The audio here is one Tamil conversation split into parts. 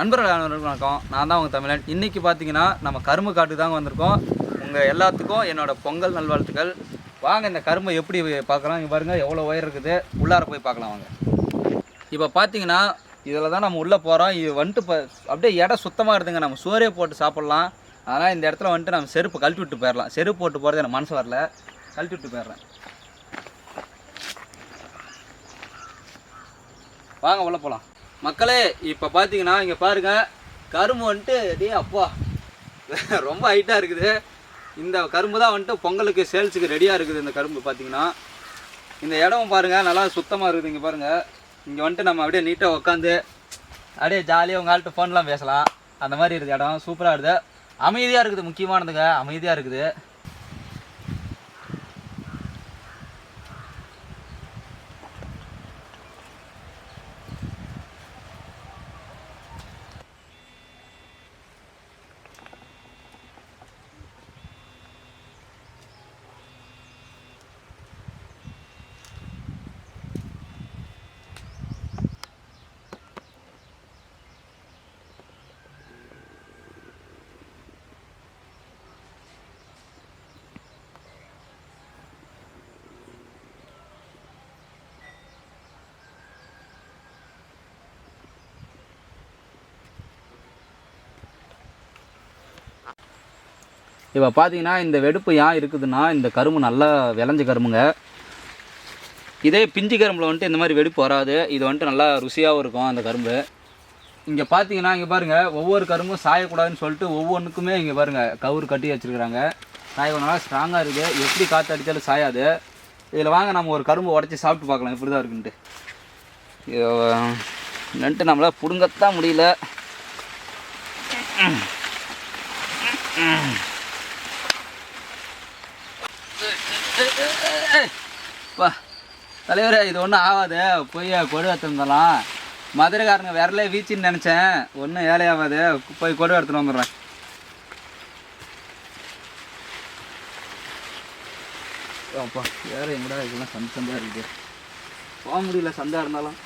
நண்பர்கள் அனைவருக்கும் வணக்கம். நான் தான் உங்கள் தமிழன். இன்றைக்கி பார்த்தீங்கன்னா நம்ம கரும்பு காட்டுக்கு தாங்க வந்திருக்கோம். உங்கள் எல்லாத்துக்கும் என்னோடய பொங்கல் நல்வாழ்த்துக்கள். வாங்க இந்த கரும்பை எப்படி பார்க்கலாம்? இங்கே பாருங்கள் எவ்வளோ உயர் இருக்குது. உள்ளார போய் பார்க்கலாம் வாங்க. இப்போ பார்த்தீங்கன்னா இதில் தான் நம்ம உள்ளே போகிறோம் இது வந்துட்டு இப்போ அப்படியே இடம் சுத்தமாக இருந்துங்க நம்ம சோறே போட்டு சாப்பிட்லாம். அதனால் இந்த இடத்துல வந்துட்டு நம்ம செருப்பு கழட்டி விட்டு போயிடலாம். செருப்பு போட்டு போகிறது எனக்கு மனசு வரல. கழட்டி விட்டு போயிடுறேன். வாங்க உள்ளே போகலாம் மக்களே இப்போ பார்த்தீங்கன்னா இங்கே பாருங்க கரும்பு வந்துட்டு டே அப்பா. ரொம்ப ஹைட்டாக இருக்குது. இந்த கரும்பு தான் வந்துட்டு பொங்கலுக்கு சேல்ஸுக்கு ரெடியாக இருக்குது இந்த கரும்பு பார்த்தீங்கன்னா இந்த இடம் பாருங்கள் நல்லா சுத்தமாக இருக்குது இங்கே பாருங்கள் இங்கே வந்துட்டு நம்ம அப்படியே நீட்டாக உட்காந்து அப்படியே ஜாலியாக உங்கள் ஆள்கிட்ட ஃபோன்லாம் பேசலாம். அந்த மாதிரி இருக்குது இடம். சூப்பராக இருக்குது. அமைதியாக இருக்குது முக்கியமானதுங்க. அமைதியாக இருக்குது. இப்போ பார்த்தீங்கன்னா இந்த வெடுப்பு ஏன் இருக்குதுன்னா இந்த கரும்பு நல்லா விளைஞ்ச கரும்புங்க. இதே பிஞ்சு கரும்பில் வந்துட்டு இந்த மாதிரி வெடிப்பு வராது. இது வந்துட்டு நல்லா ருசியாகவும் இருக்கும் அந்த கரும்பு. இங்கே பார்த்தீங்கன்னா இங்கே பாருங்கள் ஒவ்வொரு கரும்பும் சாயக்கூடாதுன்னு சொல்லிட்டு ஒவ்வொன்றுக்குமே இங்கே பாருங்கள் கவுரு கட்டி வச்சுருக்குறாங்க. சாயக்கூடாது நல்லா ஸ்ட்ராங்காக இருக்குது எப்படி காற்று அடித்தாலும் சாயாது. இதில் வாங்க நம்ம ஒரு கரும்பு உடச்சி சாப்பிட்டு பார்க்கலாம். இப்படி தான் இருக்குன்ட்டு. இது நன்ட்டு நம்மளால் பிடுங்கத்தான் முடியல. பா தலைவரே இது ஒன்றும் ஆகாது. போய் கொடு எடுத்துருந்தலாம் மதுரைக்காரங்க விரலே வீச்சுன்னு நினச்சேன். ஒன்றும் ஏழையாகாது. போய் கொடு எடுத்துட்டு வந்துடுறேன். அப்பா வேறு எங்கடா இதெல்லாம் சந்தை சந்தையாக இருக்குது போக முடியல சந்தா இருந்தாலும்.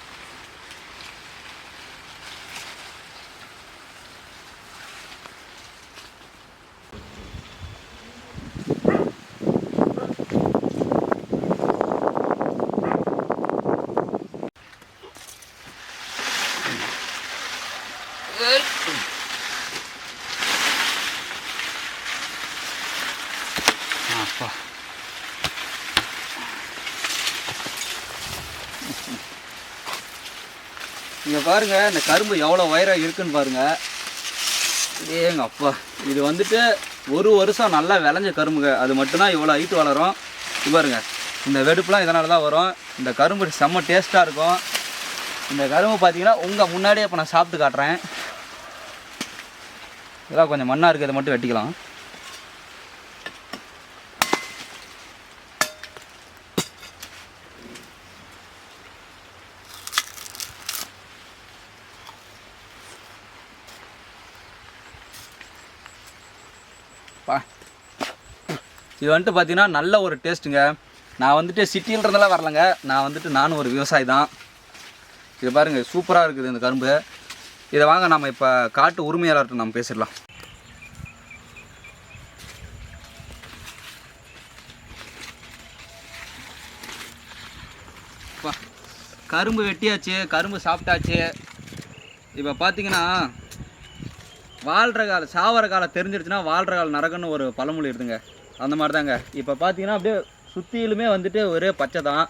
இங்கே பாருங்கள் இந்த கரும்பு எவ்வளோ உயரம் இருக்குன்னு பாருங்கள் ஏங்க அப்பா. இது வந்துட்டு ஒரு வருஷம் நல்லா விளைஞ்ச கரும்புங்க. அது மட்டும்தான் இவ்வளோ ஹைட்டு வளரும். இது பாருங்க. இந்த வெடுப்புலாம் இதனால தான் வரும். இந்த கரும்பு செம்ம டேஸ்ட்டாக இருக்கும். இந்த கரும்பு பார்த்தீங்கன்னா உங்கள் முன்னாடியே இப்போ நான் சாப்பிட்டு காட்டுறேன். இதெல்லாம் கொஞ்சம் மண்ணாக இருக்குது இதை மட்டும் வெட்டிக்கலாம். இது வந்துட்டு பார்த்தீங்கன்னா நல்ல ஒரு டேஸ்ட்டுங்க நான் வந்துட்டு சிட்டின்றதெல்லாம் வரலங்க. நான் வந்துட்டு நானும் ஒரு விவசாயி தான். இது பாருங்கள் சூப்பராக இருக்குது இந்த கரும்பு. இதை வாங்க நம்ம இப்போ காட்டு உரிமையாளர்கிட்ட நம்ம பேசிடலாம். கரும்பு வெட்டியாச்சு கரும்பு சாப்பிட்டாச்சு. இப்போ பார்த்தீங்கன்னா வாழ்கிற காலம் சாவர காலம் தெரிஞ்சிருச்சுன்னா வாழ்கிற காலம் நரகன்னு ஒரு பழமொழி இருக்குதுங்க. அந்த மாதிரி தாங்க இப்போ பார்த்தீங்கன்னா அப்படியே சுற்றிலுமே வந்துட்டு ஒரே பச்சை தான்.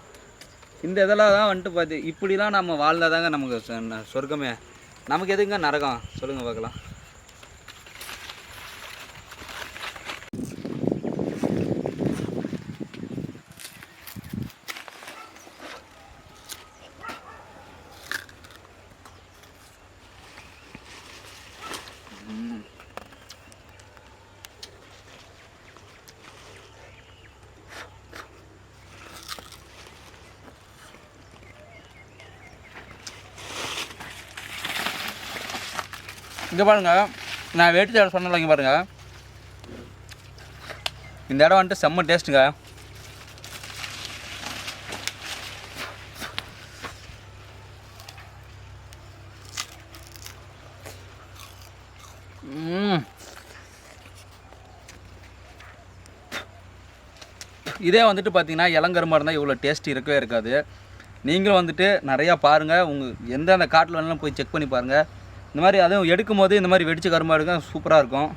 இந்த இதெல்லாம் தான் வந்துட்டு பார்த்து இப்படிலாம் நம்ம வாழ்ந்தால் தாங்க நமக்கு சொர்க்கமே. நமக்கு எதுங்க நரகம்? சொல்லுங்கள் பார்க்கலாம். இங்கே பாருங்க. நான் வேட்டு இடம் சொன்னல இங்கே பாருங்கள் இந்த இடம் வந்துட்டு செம்ம டேஸ்ட்டுங்க. இதே வந்துட்டு பார்த்தீங்கன்னா இளங்கருமா இருந்தால் இவ்வளோ டேஸ்ட் இருக்கவே இருக்காது. நீங்களும் வந்துட்டு நிறையா பாருங்கள் உங்கள் எந்தெந்த காட்டில் வேணாலும் போய் செக் பண்ணி பாருங்கள் இந்த மாதிரி அதுவும் எடுக்கும் போது இந்த மாதிரி வெடிச்ச கரும்பா எடுக்க சூப்பராக இருக்கும்.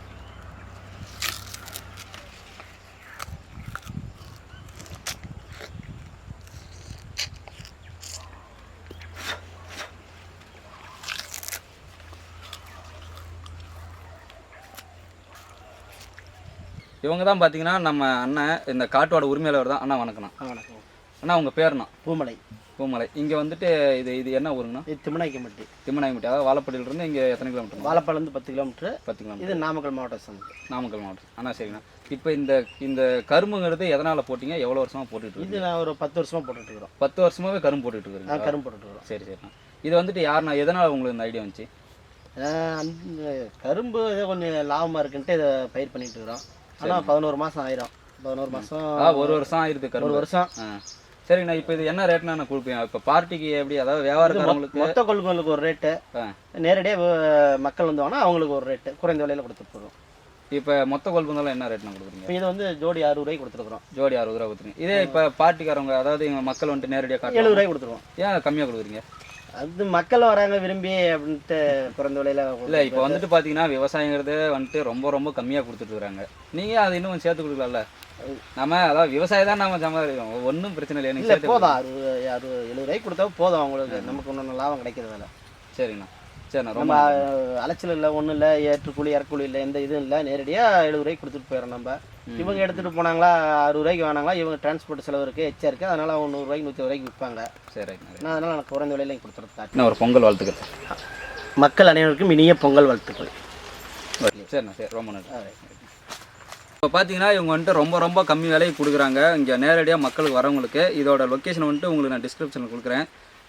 இவங்க தான் பார்த்தீங்கன்னா நம்ம அண்ணன் இந்த காட்டோட உரிமையாளர் தான் அண்ணா வணக்கண்ணா வணக்கம். அண்ணா உங்கள் பேர்ண்ணா பூமலை. பூமலை. இங்கே வந்துட்டு இது இது என்ன ஊருங்கண்ணா? இது திம்மநாய்க்கம்பட்டி திம்மநாயக்கம்பட்டி அதாவது வாழப்பட்டியிலிருந்து இங்கே எத்தனை கிலோமீட்டர் வாழப்பாலேருந்து பத்து கிலோமீட்ரு பத்து கிலோமீட்டர் இது நாமக்கல் மாவட்டம் சமூகம் நாமக்கல் மாவட்டம். அண்ணா சரிண்ணா. இப்போ இந்த இந்த கரும்புங்கிறது எதனால் போட்டீங்க? எவ்வளோ வருஷமாக போட்டுட்டு இது நான் ஒரு பத்து வருஷமா போட்டுட்டு இருக்கிறோம். பத்து வருஷமாவே கரும்பு போட்டுட்டு இருக்கிறீங்க நான் கரும்பு போட்டுட்டு இருக்கிறோம். சரி சரிண்ணா. இது வந்துட்டு யாருண்ணா? எதனால் உங்களுக்கு இந்த ஐடியா வந்துச்சு? அந்த கரும்பு ஏதோ கொஞ்சம் லாபமாக இருக்குன்ட்டு இதை பயிர் பண்ணிட்டு இருக்கிறோம். ஆனால் பதினோரு மாதம் ஆயிரும். பதினோரு மாதம் ஒரு வருஷம் ஆயிருது ஒரு வருஷம். ஆ சரிண்ணா இப்போ இது என்ன ரேட்னா நான் கொடுப்பேன் இப்போ பார்ட்டிக்கு எப்படி அதாவது வியாபாரக்காரங்களுக்கு மொத்த கொள்முதலுக்கு ஒரு ரேட்டு நேரடியாக மக்கள் வந்தாங்கன்னா அவங்களுக்கு ஒரு ரேட்டு குறைந்த விலையில் கொடுத்துட்டு போகிறோம் இப்போ மொத்த கொள்புந்தாலும் என்ன ரேட்னா கொடுக்குறீங்க? இப்போ இது வந்து ஜோடி அறுபது ரூபாய்க்கு கொடுத்துருக்குறோம். ஜோடி அறுபது ரூபா கொடுத்துருங்க இதே இப்போ பார்ட்டிக்காரவங்க அதாவது எங்கள் மக்கள் வந்துட்டு நேரடியாக எழுபது ரூபாய்க்கு கொடுத்துருவோம். ஏன் கம்மியாக கொடுக்குறீங்க? அது மக்கள் வராங்க விரும்பி அப்படின்ட்டு குறைந்த விலையில் இல்லை இப்போ வந்துட்டு பார்த்தீங்கன்னா விவசாயங்கிறது வந்துட்டு ரொம்ப ரொம்ப கம்மியாக கொடுத்துட்டு இருக்காங்க. நீங்கள் அதை இன்னும் சேர்த்து கொடுக்கலாம்ல? நம்ம அதாவது விவசாயம் தான் நம்ம சம்பாதிக்கிறோம். ஒன்றும் பிரச்சனை இல்லை இல்லை சேர்த்து போதும். அறுபது அறுபது எழுபது ரூபாய்க்கு கொடுத்தா போதும் அவங்களுக்கு. நமக்கு ஒன்றும் லாபம் கிடைக்கிறதில்ல சரிண்ணா சரிண்ணா ரொம்ப நம்ம அலைச்சல் இல்லை ஒன்றும் இல்லை ஏற்றுக்கூலி இறக்கூலி இல்லை எந்த இதுவும் இல்லை நேரடியாக எழுபது ரூபாய்க்கு கொடுத்துட்டு போயிடும் நம்ம. இவங்க எடுத்துகிட்டு போனாங்களா அறுபது ரூபாய்க்கு வேணாங்களா இவங்க டிரான்ஸ்போர்ட் செலவு இருக்குது எச்சா இருக்குது அதனால் அவங்க நூறுரூவாய்க்கு நூற்றி ரூபாய்க்கு விற்பாங்க. சரி நான் அதனால் எனக்கு குறைந்த விலையில கொடுத்துருக்கேன் ஒரு பொங்கல் வாழ்த்துக்கள். மக்கள் அனைவருக்கும் இனிய பொங்கல் வாழ்த்துக்கள். சரிண்ணா சரி ரொம்ப நன்றி. இப்போ பார்த்தீங்கன்னா இவங்க வந்துட்டு ரொம்ப ரொம்ப கம்மி விலைக்கு கொடுக்குறாங்க. இங்கே நேரடியாக மக்களுக்கு வரவங்களுக்கு. இதோட லொக்கேஷன் வந்துட்டு உங்களுக்கு நான் டிஸ்கிரிப்ஷனில் கொடுக்குறேன்.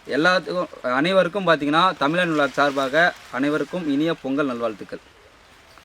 எல்லாத்துக்கும் அனைவருக்கும் பார்த்தீங்கன்னா தமிழன் விழா சார்பாக அனைவருக்கும் இனிய பொங்கல் நல்வாழ்த்துக்கள்.